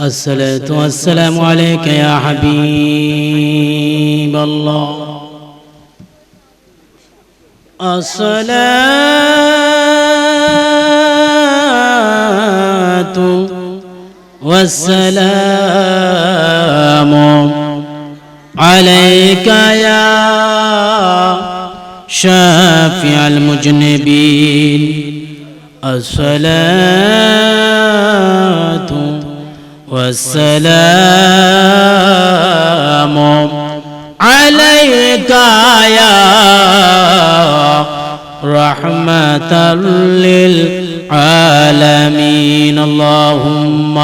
الصلاة والسلام عليك يا حبيب الله. الصلاة والسلام عليك يا شافع المجنبين. الصلاة والسلام عليك يا رحمة للعالمين. اللهم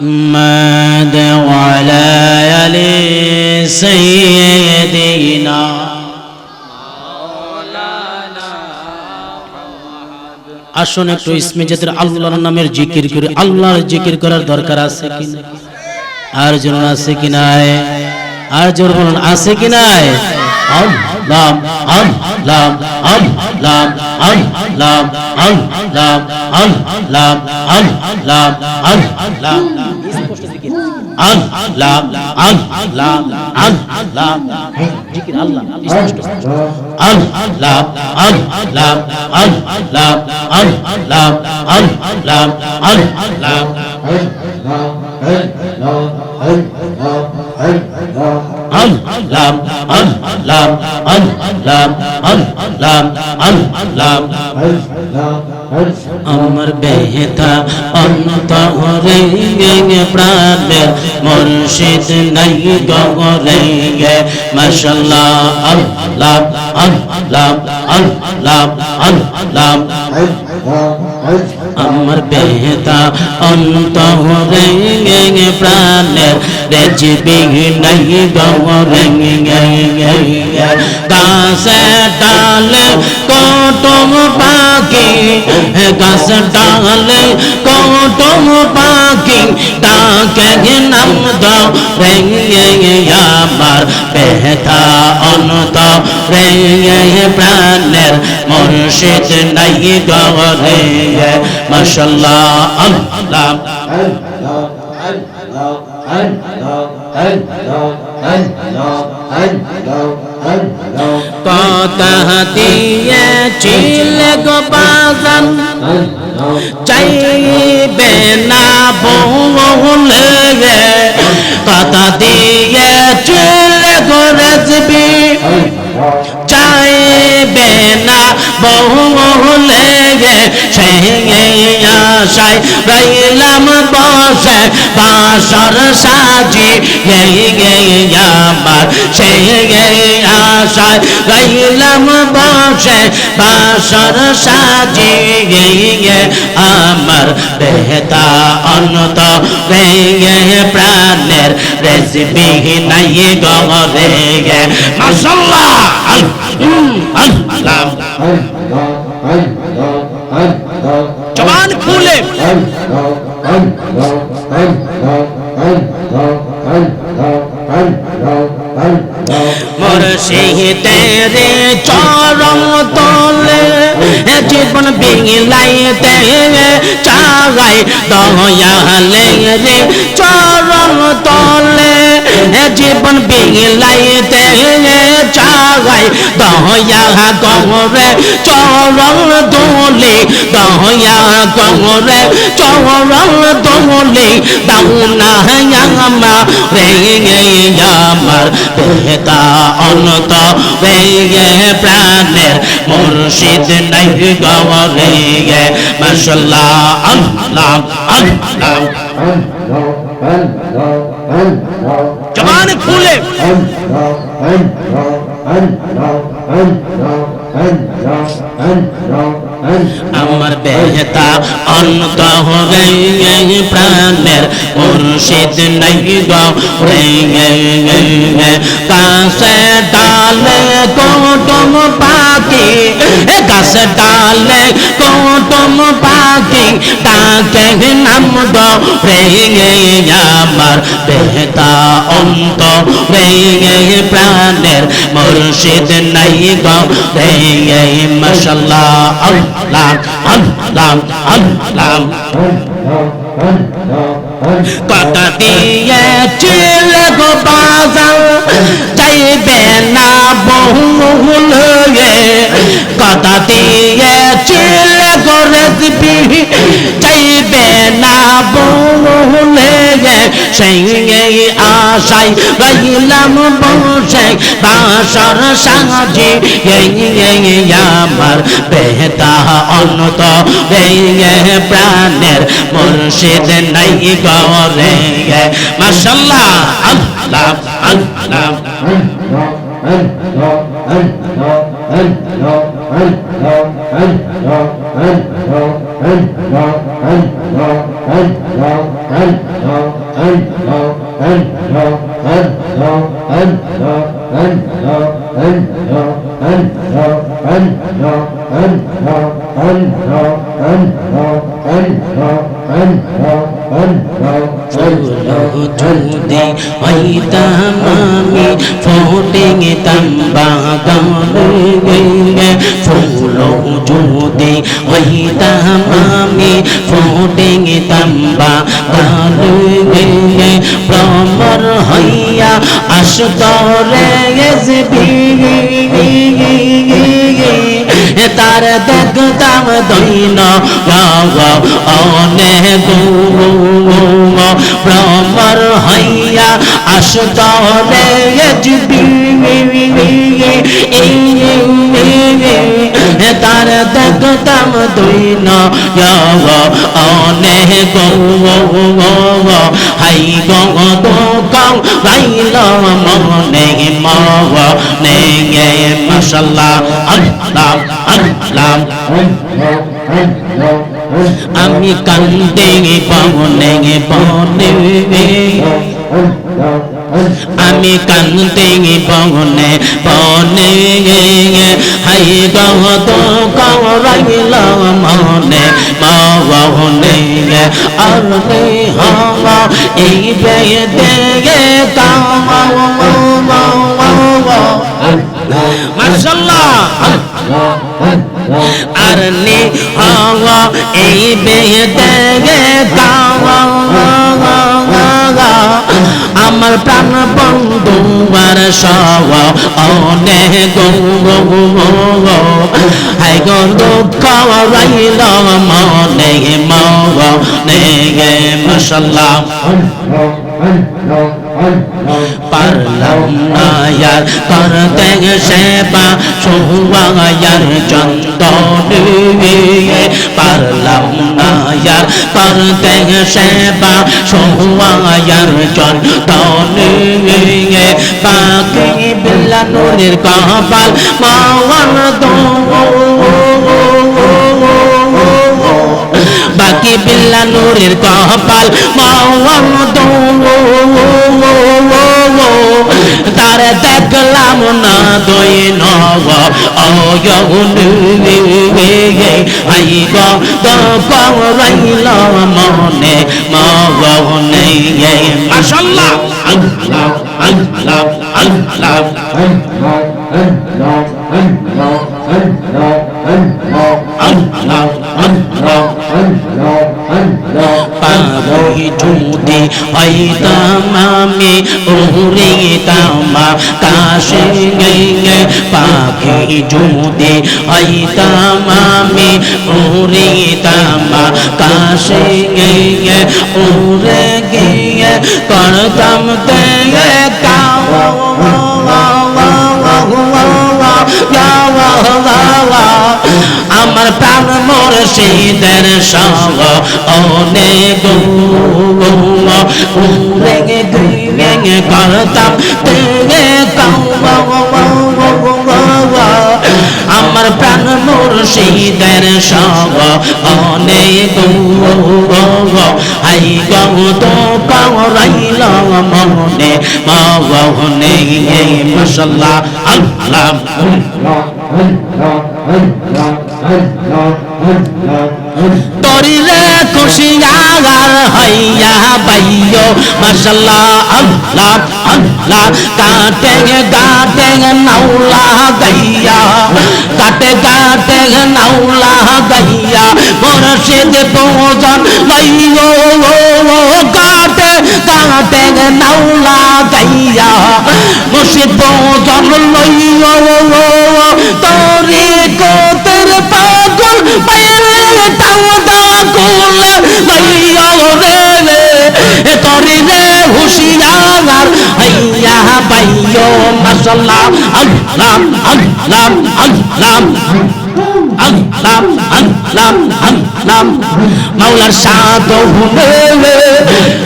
محمد وعلى آل سيدنا আসুন একটু ইসমে জাতির আল্লাহর নামের জিকির করে। আল্লাহর জিকির করার দরকার আছে কি আর জন আছে কি নাই? আর জোর বলুন, আছে কি নাই? আম, লাম আম লাম আম লাম আম লাম আম লাম আম লাম আম লাম আম, লাম। আম লাম আম লাম আম লাম জিকির আল্লাহ স্পষ্ট আম লাম আম লাম আম লাম আম লাম আম লাম আম লাম আম লাম আম লাম আম লাম আম লাম আম লাম আমার বেহেতা অন্তরে প্রাণের মুর্শিদ নাই গরে মাশাল্লাহ, আল্লাহ আল্লাহ আল্লাহ আল্লাহ। আমার বেহেতা অন্তরে প্রাণের রেজবি নাই গরে গাছে ডালে কটম পাখি গাছ ডালে কটম পাখি ডাকে নাম দাও রে আমার বেহতা অনত রে প্রাণের মুর্শিদ নাই গরে মাশাল্লাহ আল্লাহ কথা দিয়েছিল গো বাজান চাইবে না বলে কত দিয়েছিল গো রাজবি চাইবে না বহুলে সেই আশায় রইলাম বসে, বাসর সাজি আমার সেই আশায় রইলাম বসে, বাসর সাজি আমার বেহতা অনত রে প্রাণের রেসিপি নাই গরে মাসাল্লাহ जबान खोले मुर्शिद तेरे चारों तोले জীবন বিঙিলাইতে চাগাই দয়ালে রে চরম তলে জীবন বিঙিলাইতে চাগাই দয়া গরে চরম দোলে দয়া গরে চরম দোলে দাউনা আমা রে আমার বেহতা অনত রে প্রাণের মুর্শিদ নাই গরে, মাশাল্লাহ, আল্লাহ আল্লাহ। জবান খুলে। আমার বেহতা অন্ত হবে প্রাণের মুর্শিদ নাই কাছে ডালে কোটম পাখি গাছে ডালে কুটুম পাখি ডাকে নাম দো রেঙে আমার বেহতা অন্ত রেঙে প্রাণের মুর্শিদ নাই গো রেঙে মশাল্লাহ আল্লাহ আল্লাহ আল্লাহ আল্লাহ কথা দিয়েছিল গো বাজার চাইবে না বহুল কথা দিয়েছিল গো রেসিপি চাইবে না বহুল সেই আশাই রইলাম বসে বাসর সাজি আমার বেহতা অনত প্রাণের মুর্শিদ নাই গরে মাশাল্লাহ আল্লাহ আল্লাহ যদি হইতাম আমি ফোটে তাম্বা গানে ফুল যদি হইতাম আমি ফোটে তাম্বা গানে ভ্রমর হইয়া আসতরে তার দেখতাম দৈন অনেক ভ্রমর হইয়া আসতরে তার দেখতাম দৈন অনেক হাই গং দো গং রাইল মনে মগ নে মশাল্লাহ, আল্লাহ আল্লাহ আমি কান্দে পবনে বনে আমি কান্দে বনে বনে হাই গহ তো করাইল মনে মনে আর হওয়া এই বেদে মাশাল্লাহ আর নে হওয়া এই বেদে আমার প্রাণ বন্ধু আর সব অনেক হাই গো দুঃখ রাইল মনে মনে মশাল্লাহ পারলাম না, ইয়ার করতে সেবা সোহায়ার চন্দনে পারলাম না, ইয়ার করতে সেবা সোহায়ার চন্দনে বাকি বিল্লানুরের কপাল মাওয়ার দো বাকি বিল্লা নূরের কপাল তার দেখলাম না দই নব আই গো দপং রইল মনে মগনে মাশাল্লাহ আল্লাহ আল্লাহ আল্লাহ আল্লাহ আল্লাহ পাবি যদি হইতাম আমি উড়িতাম কাশে পাখি যদি হইতাম আমি উড়িতাম কাশে উড়ে গিয়ে করতাম তে আমার প্রাণ মোর শীতের সঙ্গ দুই করতাম তেগে আমার প্রাণ মুর্শিদের সব অনেক হাই গৌ তো কারাইল মনে মনে মশাল্লাহ আল্লাহ তরিলে খুশিয়ার হইয়া বাইও মাশাল্লাহ, আল্লাহ আল্লাহ। কাটে গাটে নাউলা গাইয়া কাটে গাটে নাউলা গাইয়া। মুর্শিদ পূজন লইও কাটে গাটে নাউলা গাইয়া। মুর্শিদ পূজন লইও তরি কোতের বাইও মাশাল্লাহ আল্লাহ আল্লাহ আল্লাহ আল্লাহ আল্লাহ আল্লাহ। মাওলার সাদ হুনে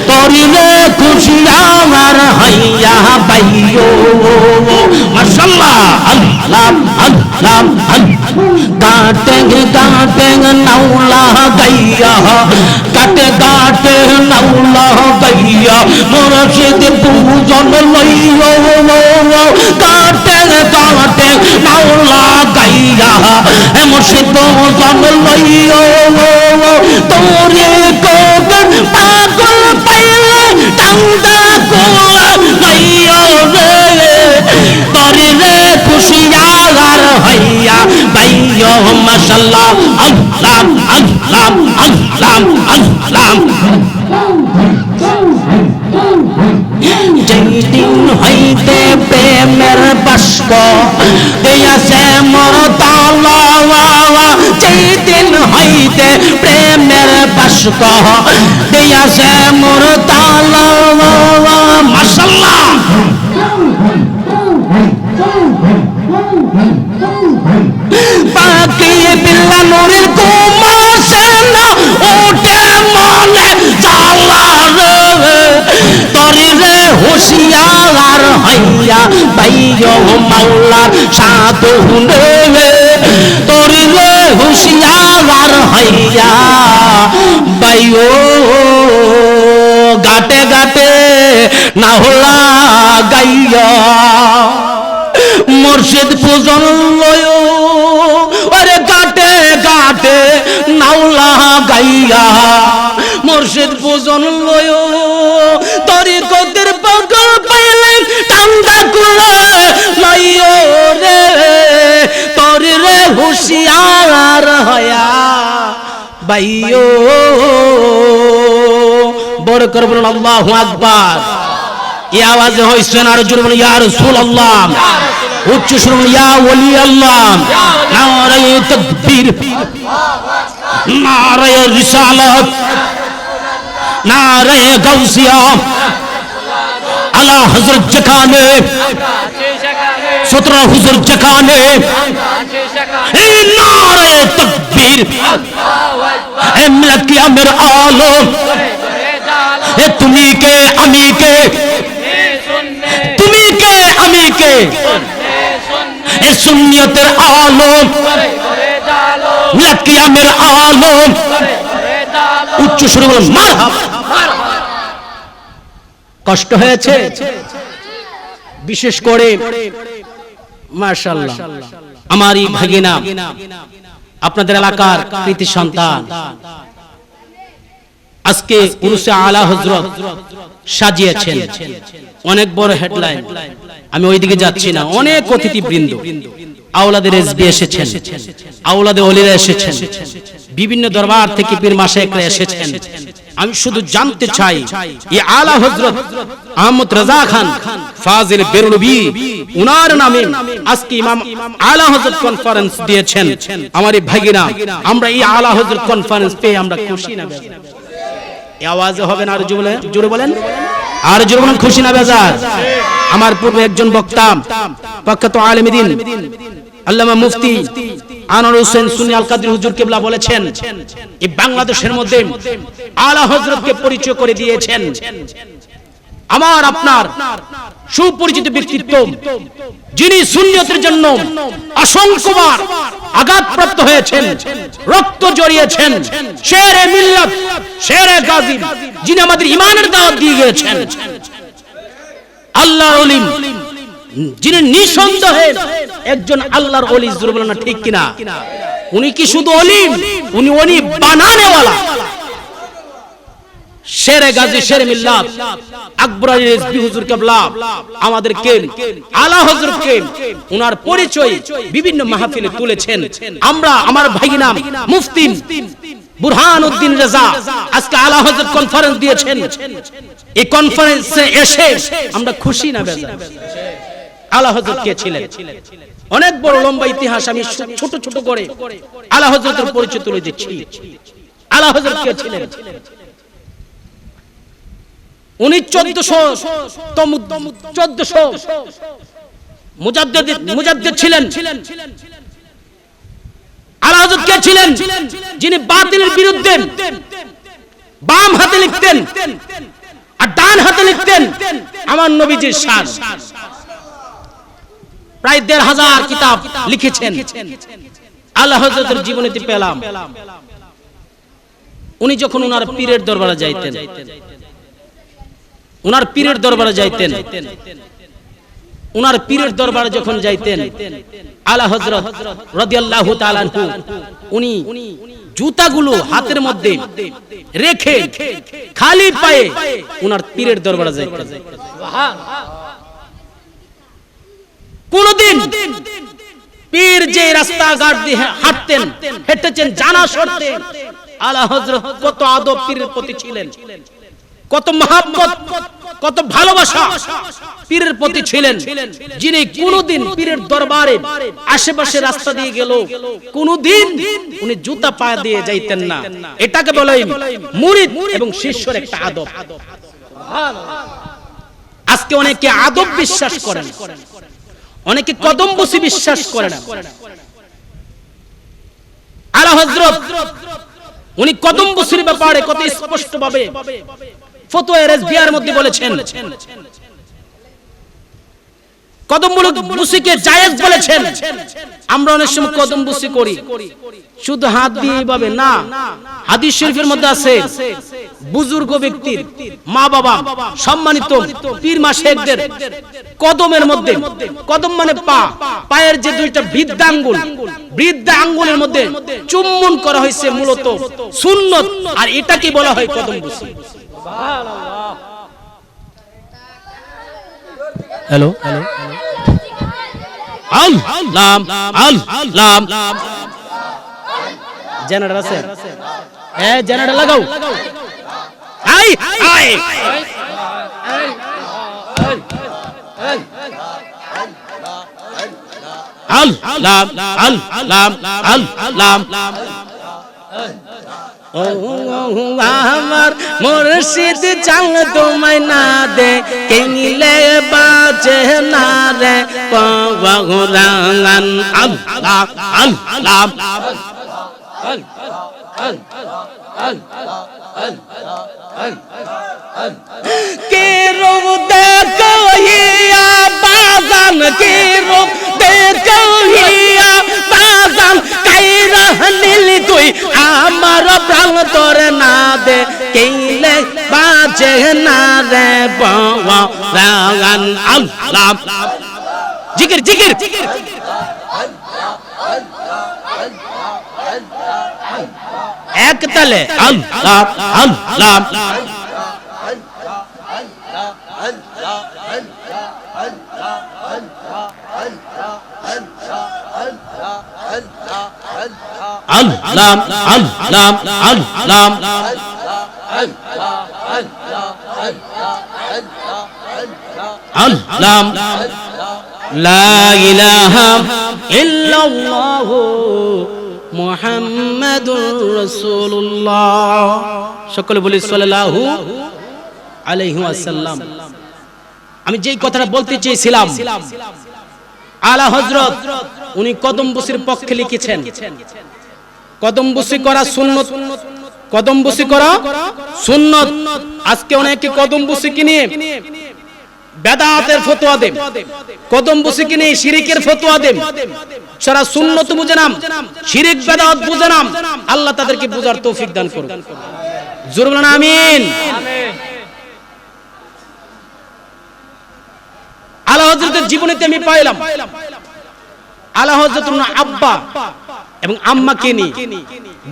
তরিলে খুশিয়ার হইয়া বাইও মাশাল্লাহ আল্লাহ আল্লাহ গাটে গাটে নাউলা গাইয়া। কাটে গাটে নাউলা গাইয়া মুর্শিদ পূজন লইও গাটে গাটে নাউলা গাইয়া মুর্শিদ পূজন লইও তোরে কোগন পাগল পাইলে টাঙ্গা কোলা লইও রে। তরে রে খুশিয়ার হইয়া বাইও মাশাল্লাহ, আল্লাহ আল্লাহ। প্রেমের বাস্ক দিয়াছে মোর তালা যেই দিন হইতে প্রেমের বাস্ক দিয়াছে মোর তালা মাশাল্লাহ। পাখি বিল্লা নুরের কুমাসে না ওঠে মনে জালা রে তরি রে হুশিয়ার হইয়া বাইও মাওলার সাধু রে। তরি হুশিয়ার হইয়া বাইও গাটে গাটে না হলা গাইয়া। মুর্শিদ পূজন লয়। আরে গাটে গাটে নাওলা গাইয়া। মুর্শিদ পূজন লয়। বাইও বড় করে বলুন, আল্লাহু আকবার। এই আওয়াজে হইছেন আর জোরে বলুন, ইয়া রাসূলুল্লাহ। উচ্চ সুর ইয়া ওলি আল্লাহ নারায়ে তাকবীর। নারায়ে রিসালাত। নারায়ে গাউসিয়া। আলা হযরত জাকানে সতরা হুজুর জাকানে নারায়ে তাকবীর। আলো এ তুমি কে, আমি কে? তুমি কে, আমি কে? এ আলো মিলাদ আলো উচ্চ সুরে কষ্ট হয়েছে? বিশেষ করে মাশাআল্লাহ। আমারই ভাগিনা। আপনাদের এলাকার কৃতি সন্তান। আজকে উরুসে আলা হজরত সাজিয়েছেন। অনেক বড় হেডলাইন আমি ওইদিকে যাচ্ছি না। অনেক অতিথি বৃন্দ আওলাদের এসবি এসেছেন। আওলাদে অলিরা এসেছেন। বিভিন্ন দরবার থেকে পীর মাসেকরা এসেছেন। আমি শুধু জানতে চাই এই আলা হজরত আহমদ রাজা খান, ফাজিল বেরুলবি উনার নামে আজকে ইমাম আলা হজরত কনফারেন্স দিয়েছেন। আমার এই ভাগিনা, আমরা এই আলা হজরত কনফারেন্স পেয়ে আমরা খুশি না এই আওয়াজে হবে না আর জোরে বলেন বলেন? আর জোরে বলেন খুশি না বেজার? আমার পূর্বে একজন বক্তা, প্রখ্যাত আলেমিদিন আল্লামা মুফতি আনোয়ার হোসেন সুনি আল কাদের হুজুর কেবলা বলেছেন এই বাংলাদেশের মধ্যে আলা হযরতকে পরিচয় করে দিয়েছেন। আমার আপনার সুপরিচিত ব্যক্তিত্ব, যিনি সুন্নিয়তের জন্য অসংখ্যবার আঘাতপ্রাপ্ত হয়েছেন, রক্ত জড়িয়েছেন, শেরে মিল্লাত, শেরে গাজী যিনি আমাদের ইমানের দাওয়াত দিয়ে গিয়েছেন। আল্লাহর অলিম যিনি নিঃসন্দেহে একজন আল্লাহর অলি জোরে বলেন না ঠিক কিনা? উনি কি শুধু অলিম উনি উনি বানানেওয়ালা। শেরে গাজী শেরে মিল্লাত, আকবর আলী রেজভী হুজুর কেবলা, আমাদের কে আলা হজর কে ওনার পরিচয় বিভিন্ন মাহফিলে তুলেছেন। আমরা, আমার ভাই নাম মুফতি বুরহান উদ্দিন রেজা, আজকে আলা হজরত কনফারেন্স দিয়েছেন। এই কনফারেন্সে এসে আমরা খুশি না বেজা আলা হজরত কে ছিলেন? অনেক বড় লম্বা ইতিহাস আমি ছোট ছোট করে আলা হজরতের পরিচয় তুলে দিচ্ছি। আলা হজরত কে ছিলেন? উনি চোদ্দশো ছিলেন। আলা ছিলেন? যিনি বাতিলের বিরুদ্ধে বাম হাতে লিখতেন আর ডান হাতে লিখতেন আমার নবীজির প্রায় দেড় হাজার কিতাব লিখেছেন। আল্লাহ জীবনীতে পেলাম। উনি যখন ওনার পীরের দরবারে যাইতেন ওনার পীরের দরবারে যাইতেন। ওনার পীরের দরবারে যখন যাইতেন, আলা হজরত রাদিয়াল্লাহু তাআলা আনহু, উনি জুতাগুলো হাতের মধ্যে রেখে খালি পায়ে ওনার পীরের দরবারে যাইতেন। কোনদিন পীর যে রাস্তাঘাট দিয়ে হাঁটতেন, হেঁটেছেন জানা শর্তে আলা হজরত কত আদব পীরের প্রতি ছিলেন। কত মহাব্বত, কত ভালোবাসা পীরের প্রতি ছিলেন যিনি কোনদিন পীরের দরবারে আশেপাশে রাস্তা দিয়ে গেল, কোনদিন উনি জুতা পা দিয়ে যাইতেন না। এটাকে বলে মুরিদ এবং শিষ্যর একটা আদব। আজকে অনেকে আদব বিশ্বাস করেন, অনেকে কদম বসি বিশ্বাস করে না আলা হজরত উনি কদম বসির ব্যাপারে কত স্পষ্ট ভাবে ফতোয়া রেজবিয়ার মধ্যে বলেছেন। কদম বুসিকে জায়েজ বলেছেন। আমরা অনেক সময় কদম বুসি করি। শুধু হাত দিয়ে ভাবে না হাদিস শরীফের মধ্যে আছে বুজুর্গ ব্যক্তির মা বাবা সম্মানিত পীর মা কদমের মধ্যে কদম মানে পা পায়ের যে দুইটা বৃদ্ধা আঙ্গুল বৃদ্ধা আঙ্গুলের মধ্যে চুম্বন করা হয়েছে মূলত সুন্নত আর এটাকে বলা হয় কদম বুসি হ্যালো হ্যালো আল লাম আল লাম জেনারেটর আছে? হ্যাঁ জেনারেটর লাগাও। আই আই আল লাম আল লাম আল লাম ও আমার মুর্শিদ চাল তোমায় না দে, কিনলে বাজে না রে আল্লাহ কে রূপ দেখো বাজান কে রূপ আমার প্রাণ তোর না দে, কেইলে বাজে না রে রাগান আল্লাহ। জিকির জিকির। এক তালে আল্লাহ আল্লাহ। আল্লাহ আল্লাহ আল্লাহ আল্লাহ লা ইলাহা ইল্লাল্লাহ মুহাম্মাদুর রাসূলুল্লাহ। সকলে বলি সাল্লাল্লাহু আলাইহি ওয়াসাল্লাম। আমি যেই কথাটা বলতে চেয়েছিলাম, আলা হযরত, উনি কদম বসির পক্ষে লিখেছেন কদম বসি করা সুন্নত। কদম বসি করা সুন্নত। আজকে অনেকে কদম বসি কিনে বেদাতের ফতোয়া দেন। কদম বসি কিনে শিরিকের ফতোয়া দেন। সারা সুন্নত বুঝে নাম, শিরিক, বেদাত বুঝে নাম, আল্লাহ তাদেরকে বুঝার তৌফিক দান করুন জোর বলেন, আমিন। আলা হযরতের জীবনীতে আমি পাইলাম। আলা হযরত আব্বা এবং আম্মাকে নিয়ে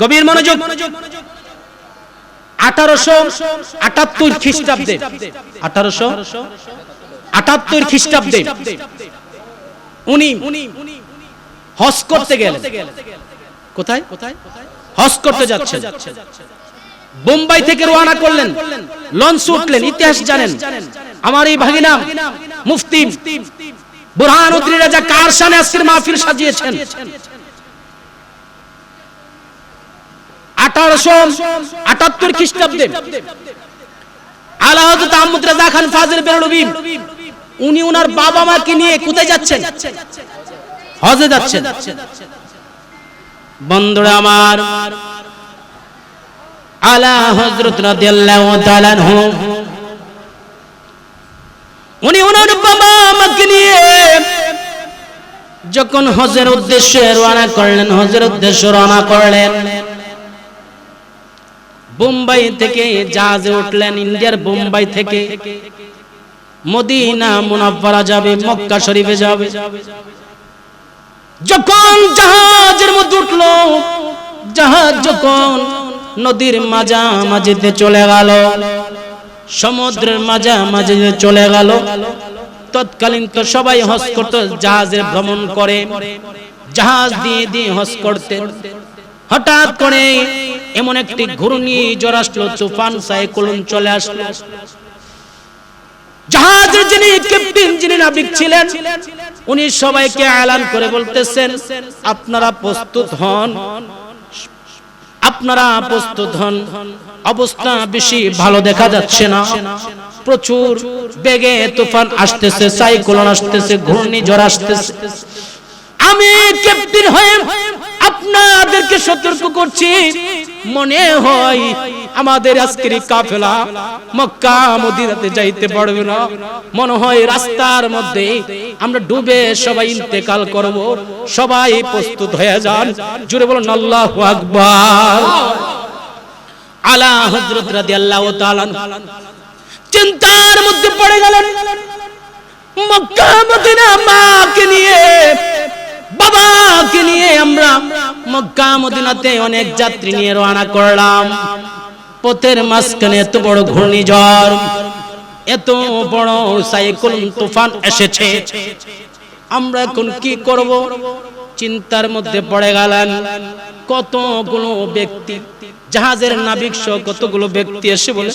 গভীর মনোযোগ। আঠারোশো আটাত্তর খ্রিস্টাব্দে। আঠারোশো আটাত্তর খ্রিস্টাব্দে উনি হজ করতে গেলেন। কোথায়? হজ করতে যাচ্ছেন। বোম্বাই থেকে রওনা করলেন। লঞ্চ উঠলেন। ইতিহাস জানেন। আমার এই ভাগিনা মুফতি বুরহানুদ্দিন রাজা কার শানে আজকের মাহফিল সাজিয়েছেন? আঠারোশো আটাত্তর খ্রিস্টাব্দে। আলা আহমদ রাজা খান ফাজিল বেরলবি উনি ওনার বাবা মাকে নিয়ে কোথায় যাচ্ছেন? হজে যাচ্ছেন। বন্ধুরা আমার, আলা হযরত রাদিয়াল্লাহু তাআলা উনি ওনার বাবা মাকে নিয়ে যখন হজের উদ্দেশ্যে রওনা করলেন, হজের উদ্দেশ্যে রওনা করলেন। বোম্বাই থেকে জাহাজে উঠলেন, ইন্ডিয়ার বোম্বাই থেকে। মদিনা মুনাফারা যাবে, মক্কা শরীফে যাবে। যখন জাহাজের মধ্যে উঠল, জাহাজ যখন নদীর মাঝামাঝিতে চলে গেল সমুদ্রের মাঝে মাঝে চলে গেল। তৎকালীন তো সবাই হজ করতো জাহাজে ভ্রমণ করে। জাহাজ দিয়ে দিয়ে হজ করতে। হঠাৎ করে এমন একটি ঘূর্ণি জ্বর আসলো, তুফান সাইক্লোন চলে আসলো। জাহাজের যিনি ক্যাপ্টেন যিনি নাবিক ছিলেন, উনি সবাইকে এলান করে বলতেছেন, আপনারা প্রস্তুত হন। আপনারা প্রস্তুত হন। অবস্থা বেশি ভালো দেখা যাচ্ছে না। প্রচুর বেগে তুফান আসতেছে সাইক্লোন আসতেছে ঘূর্ণিঝড় আসতেছে। আমি ক্যাপ্টেন হয়ে আপনাদেরকে সতর্ক করছি। মনে হয় আমাদের আজকের কাফেলা মক্কা মদিনাতে যাইতে পারবে না। মনে হয় রাস্তার মধ্যে আমরা ডুবে সবাই ইন্তেকাল করব। সবাই প্রস্তুত হয়ে যান। জুড়ে বলুন আল্লাহু আকবার। আলা হযরত রাদিয়াল্লাহু তাআলা চিন্তার মধ্যে পড়ে গেলেন। মক্কা, মদিনা মাকে নিয়ে, বাবাকে নিয়ে আমরা মক্কা, মদিনাতে অনেক যাত্রী নিয়ে রওনা করলাম। পথের মাঝখানে এত বড় ঘূর্ণিঝড়, এত বড় সাইক্লোন তুফান এসেছে। আমরা এখন কি করব? চিন্তার মধ্যে পড়ে গেলেন। কতগুলো ব্যক্তি জাহাজের নাবিক সহ কতগুলো ব্যক্তি এসে বলে,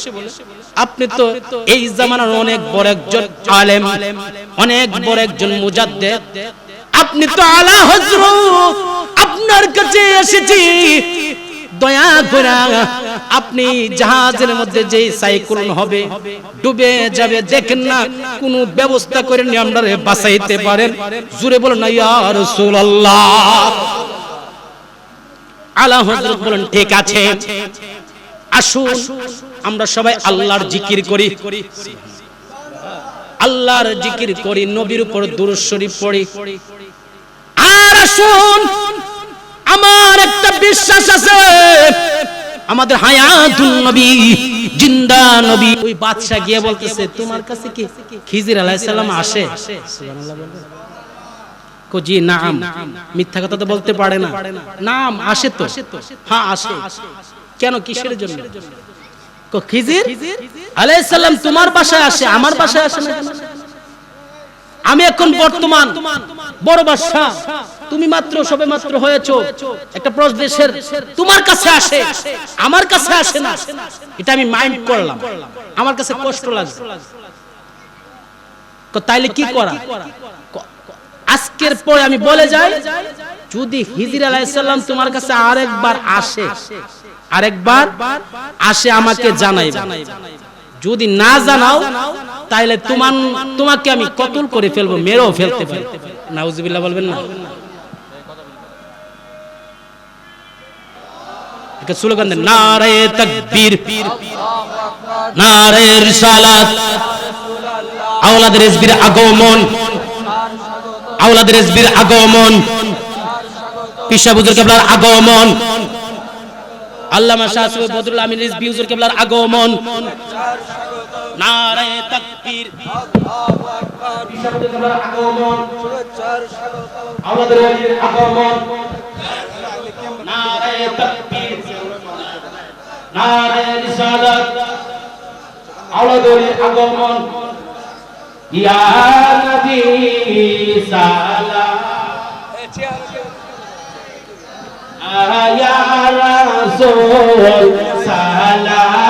আপনি তো এই জামানার অনেক বড় একজন আলেম, অনেক বড় একজন মুজাদ্দেদ। আপনি তো আলা হজরত আপনার কাছে এসেছি। দয়া করে আপনি জাহাজের মধ্যে যে সাইক্লোন হবে, ডুবে যাবে, দেখেন না কোন ব্যবস্থা করে নি আমরা বাঁচাইতে পারেন। জুড়ে বলেন, ইয়া রাসূলুল্লাহ। আলা হযরত বলেন, ঠিক আছে, আসুন, আমরা সবাই আল্লাহর জিকির করি। আল্লাহর জিকির করি, নবীর উপর দুরূদ শরীফ পড়ি। আর আসুন, আমার একটা বিশ্বাস আছে, আমাদের হায়াতুন নবী, জিন্দা নবী। ওই বাদশা গিয়ে বলতেছে, তোমার কাছে কি খিজির আলাইহিস সালাম আসে? সুবহানাল্লাহ নাম। মিথ্যা কথা তো বলতে পারে না। নাম আসে তো। হ্যাঁ আসে। কেন? কিসের জন্য? কো খিজির? আলাইহিস সালাম তোমার বাসায় আসে, আমার বাসায় আসে না আমি এখন বর্তমান বড় বাদশা তুমি মাত্র, সবে মাত্র হয়েছো। একটা প্রদেশের তোমার কাছে আসে, আমার কাছে আসে না। এটা আমি মাইন্ড করলাম। আমার কাছে কষ্ট লাগছে। তাইলে কি করা? আজকের পরে আমি বলে যাই, যদি হিজির আলাইসাল্লাম তোমার কাছে আরেকবার আসে আরেকবার আসে আমাকে জানাই যদি না জানাও, তাইলে তোমার তোমাকে আমি কতল করে ফেলব, মেরেও ফেলতে পারি। নাউজুবিল্লাহ বলবেন না? একটা স্লোগান দেন, নারে তাকবীর, নারে রিসালাত। আওলাদের রেজবির আগমন আওলাদের রেজবির আগমন। পিসা বুজুর কেবলার আগমন। আল্লামা শাহ সুবে বদরুল আমিন রিজবি হুজুর কেবলার আগমন। নারে তাকবীর। তাকবীর ঈশাবুদ্দিন আগমন। আমাদের ওলির আগমন। নারায়ে তাকবীর। নারে রিসালাত। আমাদের আগমন। ইয়া নবী সালাম। ইয়া রাসূল সালাম।